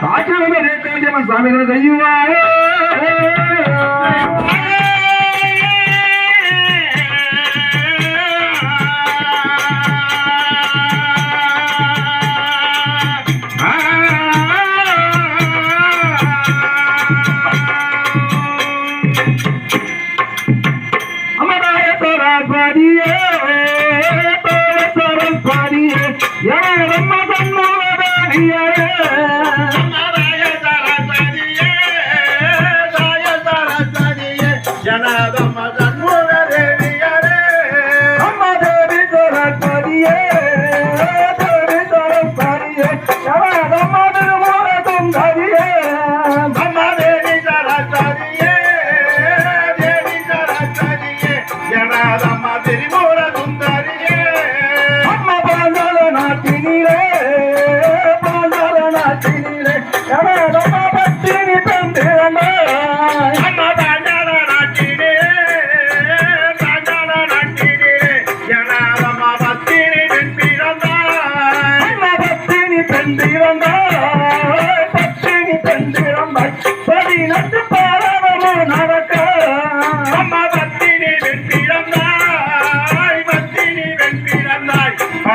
సాక్షిలో రేఖాంజమ స్వామి దయ్యువారు Yeah. சாட்சி வந்து ரேக்காண்டியம்மன் சாமிகளை செய்வாரோ அமராய சரஸ்வதியே சரஸ்வதியே யாரம்ம சண்முகதானியே அம்மா தேவி சரஸ்வதியே தேவி சரஸ்வதியே யாரம்ம திருமூல சுந்தரியே அம்மா பாஞ்சால நாட்டினிலே நாட்டினிலே பத்தினி அம்மா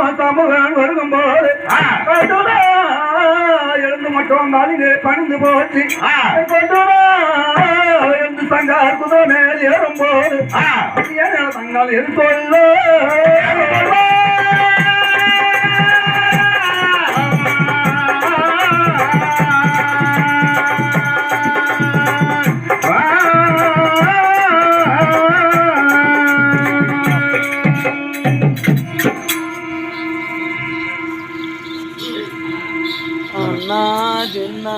மட்டும் சமூகன் வருகும்போது ஆ. கண்டுடா எழுந்து மட்டும் நாளிலே பணிந்து போச்சு. எழுந்து சங்கார் குதிரை மேல் ஏறும்போது ஆ. தங்கால் எது சொல்ல జున్న జున్న